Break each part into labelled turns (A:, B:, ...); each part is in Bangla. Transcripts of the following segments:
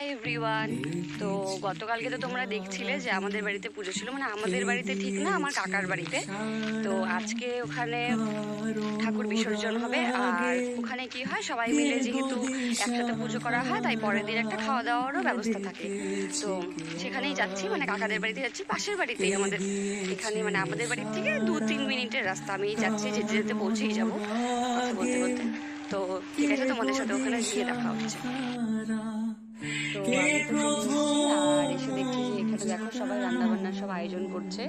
A: এভরিওয়ান তো গতকালকে তো তোমরা দেখছিলে যে আমাদের বাড়িতে পুজো ছিল মানে আমাদের বাড়িতে ঠিক না, আমার কাকার বাড়িতে। তো আজকে ওখানে ঠাকুর বিসর্জন হবে, আর ওখানে কি হয়, সবাই মিলে যেহেতু একসাথে পুজো করা হয়, তাই পরের দিন একটা খাওয়া দাওয়ারও ব্যবস্থা থাকে। তো সেখানেই যাচ্ছি মানে কাকাদের বাড়িতে যাচ্ছি, পাশের বাড়িতেই আমাদের এখানে মানে আমাদের বাড়ির থেকে দু তিন মিনিটের রাস্তা, আমি যাচ্ছি, যেতে যেতে পৌঁছেই যাব, কথা বলতে বলতে। তো ঠিক আছে, তোমাদের সাথে ওখানে গিয়ে দেখা হচ্ছে। আর এসে দেখছি এখানে দেখো সবাই রান্না বান্নার সব আয়োজন করছে।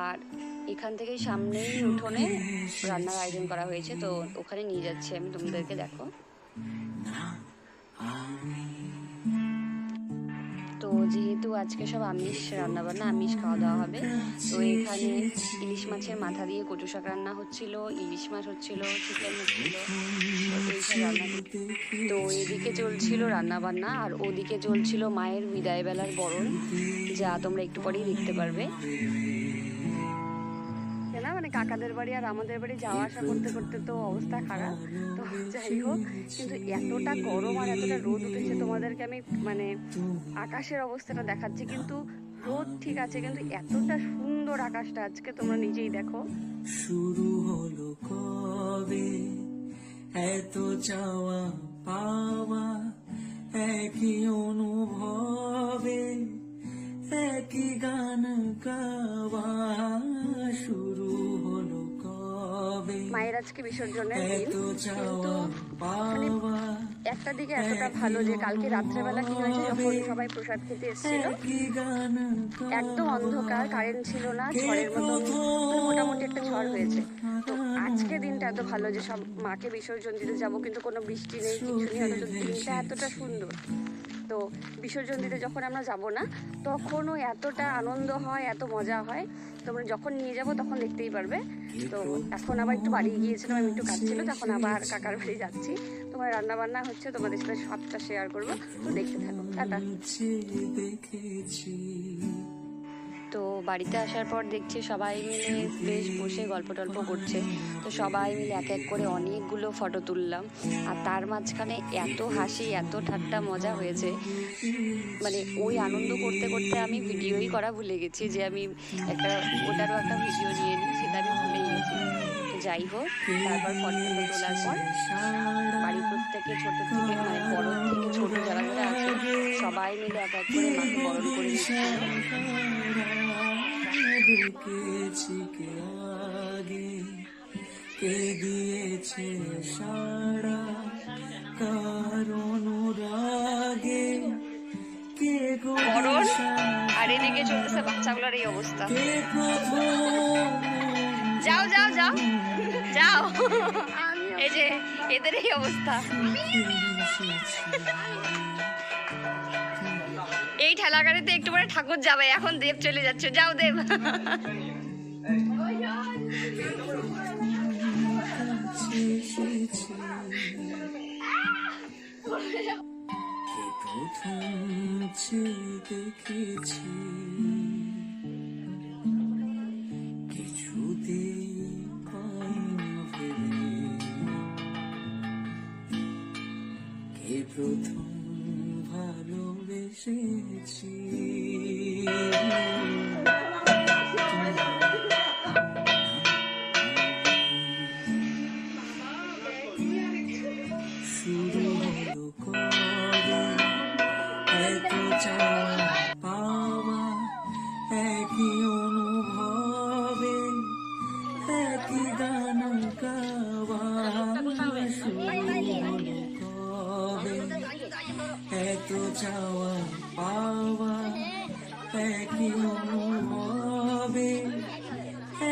A: আর এখান থেকেই সামনেই উঠোনে রান্নার আয়োজন করা হয়েছে, তো ওখানে নিয়ে যাচ্ছি, আমি তোমাদেরকে দেখো। যেহেতু আজকে সব আমিষ রান্নাবান্না, আমিষ খাওয়া দাওয়া হবে, তো এখানে ইলিশ মাছের মাথা দিয়ে কচু শাক রান্না হচ্ছিল, ইলিশ মাছ হচ্ছিল, চিকেন হচ্ছিল তো এদিকে চলছিল রান্নাবান্না, আর ওদিকে চলছিল মায়ের বিদায় বেলার বরণ, যা তোমরা একটু পরেই দেখতে পারবে। মানে কাকাদের বাড়ি আর আমাদের বাড়ি যাওয়া আসা করতে করতে তো অবস্থা খারাপ। তো যাই হোক, কিন্তু এতটা গরম আর এতটা রোদ উঠেছে তোমাদেরকে আমি মানে আকাশের অবস্থাটা দেখাচ্ছি। কিন্তু রোদ ঠিক আছে, কিন্তু এতটা সুন্দর আকাশটা আজকে তোমরা নিজেই দেখো।
B: শুরু হলো কবে? এত চাওয়া পাওয়া একই অনুভবে, একই গান গাওয়া
A: আজকে বিসর্জনের দিন। কিন্তু
B: পাওয়া
A: একটা দিকে এতটা ভালো যে কালকে রাত্রেবেলা কি হয়েছে যখন সবাই প্রসাদ খেতে এসেছিল একদম অন্ধকার কারেন্ট ছিল না ঝড়ের মানে মোটামুটি একটা ঝড় হয়েছে। তো আজকে দিনটা এত ভালো যে সব মাকে বিসর্জন দিতে যাব কিন্তু কোনো বৃষ্টি নেই কিছু নেই অথচ দিনটা এতটা সুন্দর। তো বিসর্জন দিতে যখন আমরা যাব না, তখনও এতটা আনন্দ হয়, এত মজা হয়। তোমরা যখন নিয়ে যাব তখন দেখতেই পারবে। তো এখন আবার একটু বাড়ি গিয়েছিলাম, আমি একটু কাজ ছিল তখন আবার কাকার বাড়ি যাচ্ছি। তোমার রান্না বান্না হচ্ছে, তোমাদের সাথে সবটা শেয়ার করব। তো দেখতে থাকো, টাটা। তো বাড়িতে আসার পর দেখছি সবাই মিলে বেশ বসে গল্প টল্প করছে। তো সবাই মিলে এক এক করে অনেকগুলো ফটো তুললাম। আর তার মাঝখানে এত হাসি, এত ঠাট্টা মজা হয়েছে। মানে ওই আনন্দ করতে করতে আমি ভিডিওই করা ভুলে গেছি যে আমি একটা, ওটারও একটা ভিডিও নিয়ে নিই, সেটা আমি ভুলেই গেছি। যাই হোক তারপর ফটো তোলার পর বাড়ির প্রত্যেকে ছোট থেকে মানে বড় থেকে ছোট যারা যারা আছে সবাই মিলে এক এক করে মাকে বরণ করে
B: কে দিয়েছে সারা কারণ রাগে কে গো
A: আর এদিকে চলতেছে বাচ্চাগুলোর এই অবস্থা। যাও যাও যাও। যাও। এই যে এদের এই অবস্থা। এই ঠেলা গাড়িতে একটু পরে ঠাকুর যাবে এখন দেব চলে যাচ্ছে। যাও দেব।
B: প্রথম দেখেছি? প্রথম ভালোবেসেছি। শুরু চাওয়া পাওয়া একই অনুভবে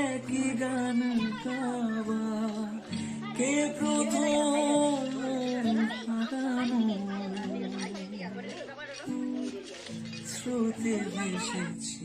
B: একই গান গাওয়া কে প্রথম স্রোতে ভেসেছি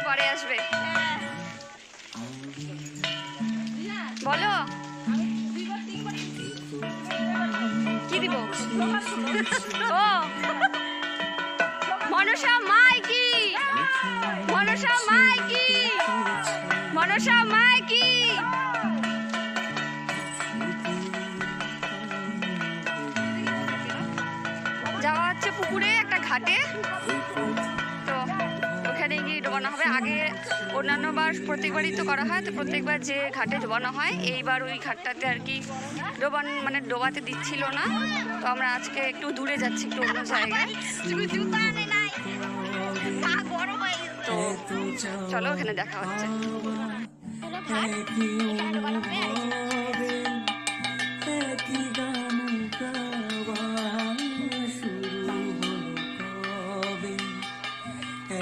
A: মনসা মাইকি যাওয়া হচ্ছে পুকুরে, একটা ঘাটে। তো ওখানে গিয়ে ডোবানো হবে। আগে অন্যান্য বার প্রত্যেকবারই তো করা হয়, তো প্রত্যেকবার যে ঘাটে ডোবানো হয়, এইবার ওই ঘাটটাতে আর কি ডোবান মানে ডোবাতে দিচ্ছিল না। তো আমরা আজকে একটু দূরে যাচ্ছি, একটু অন্য জায়গায়। তো চলো ওখানে দেখা হচ্ছে।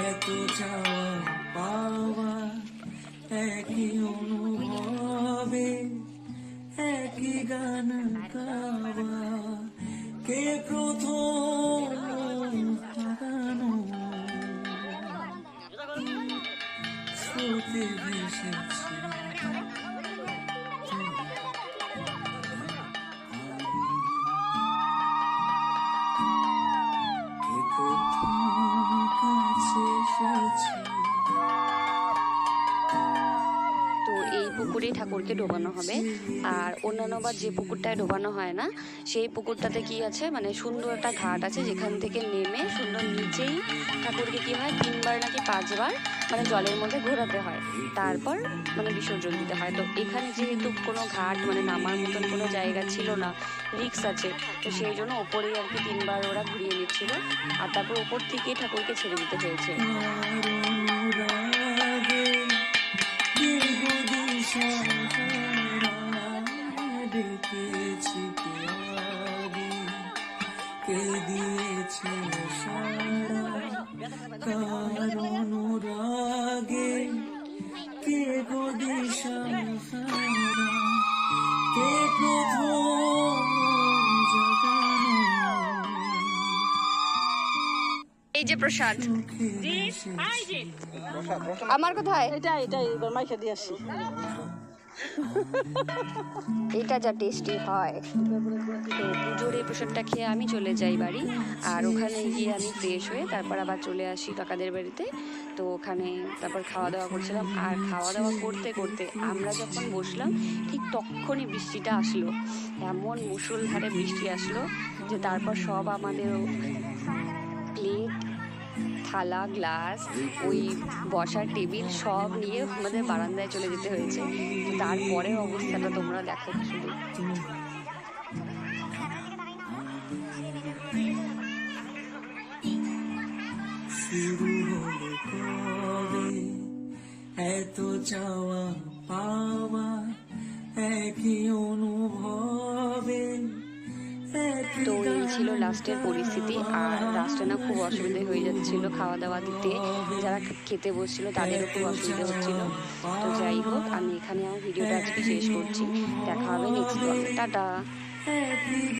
B: এত চাওয়া পাওয়া একই অনুভবে একই গান গাওয়া? কে প্রথম
A: ডোবানো হবে আর অন্যান্যবার যে পুকুরটায় ডোবানো হয় না সেই পুকুরটাতে কি আছে মানে সুন্দর একটা ঘাট আছে যেখান থেকে নেমে সুন্দর নিচেই ঠাকুরকে কি হয় তিনবার নাকি পাঁচবার মানে জলের মধ্যে ঘোরাতে হয় তারপর মানে বিসর্জন দিতে হয় তো এখানে যেহেতু কোনো ঘাট মানে নামার মতন কোনো জায়গা ছিল না রিক্স আছে তো সেই জন্য ওপরেই আর কি তিনবার ওরা ঘুরিয়ে নিচ্ছিল আর তারপর ওপর থেকেই ঠাকুরকে ছেড়ে দিতে হয়েছে
B: অনুরাগে কার অনুরাগে কে গো দিশাহারা কে প্রথম
A: এই যে প্রসাদ। আমার কোথায়?
C: এটা এটা এবার মাইকে দিয়ে আসি।
A: এটা যা টেস্টি হয়। তো পুজোর এই প্রসাদটা খেয়ে আমি চলে যাই বাড়ি। আর ওখানে গিয়ে আমি ফ্রেশ হয়ে তারপর আবার চলে আসি কাকাদের বাড়িতে। তো ওখানে তারপর খাওয়া দাওয়া করছিলাম। আর খাওয়া দাওয়া করতে করতে আমরা যখন বসলাম, ঠিক তখনই বৃষ্টিটা আসলো। এমন মুষলধারে বৃষ্টি আসলো যে তারপর সব আমাদের থালা, গ্লাস, ওই বসার টেবিল সব নিয়ে আমাদের বারান্দায় চলে যেতে হয়েছে। তো তারপরের অবস্থাটা তোমরা দেখো শুধু।
B: এত চাওয়া, পাওয়া, একই অনুভবে।
A: লাস্টের পরিস্থিতি আর রাষ্ট্রে না খুব অসুবিধা হয়ে যাচ্ছিল খাওয়া দাওয়া দিতে। যারা খেতে বসছিল তাদেরও খুব অসুবিধা হচ্ছিল। তো যাই হোক, আমি এখানে আমার ভিডিওটা আজকে শেষ করছি। দেখা হবে নেক্সট টাটা!